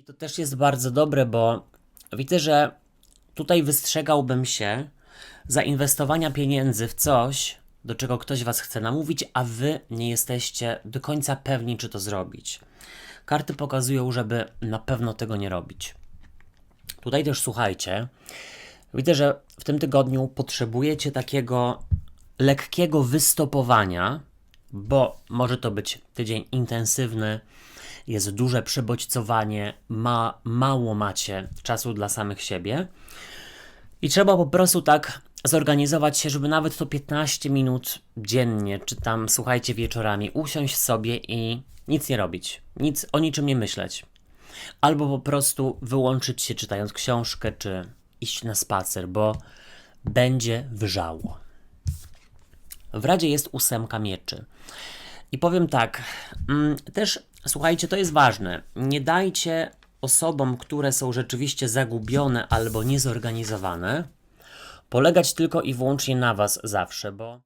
I to też jest bardzo dobre, bo widzę, że tutaj wystrzegałbym się zainwestowania pieniędzy w coś, do czego ktoś was chce namówić, a wy nie jesteście do końca pewni, czy to zrobić. Karty pokazują, żeby na pewno tego nie robić. Tutaj też słuchajcie. Widzę, że w tym tygodniu potrzebujecie takiego lekkiego wystopowania, bo może to być tydzień intensywny, jest duże przebodźcowanie, ma, mało macie czasu dla samych siebie. I trzeba po prostu tak zorganizować się, żeby nawet to 15 minut dziennie, czy tam słuchajcie wieczorami, usiąść sobie i nic nie robić, nic o niczym nie myśleć. Albo po prostu wyłączyć się czytając książkę, czy iść na spacer, bo będzie wrzało. W Radzie jest ósemka mieczy. I powiem tak, mm, też słuchajcie, to jest ważne. Nie dajcie osobom, które są rzeczywiście zagubione albo niezorganizowane, polegać tylko i wyłącznie na Was zawsze, bo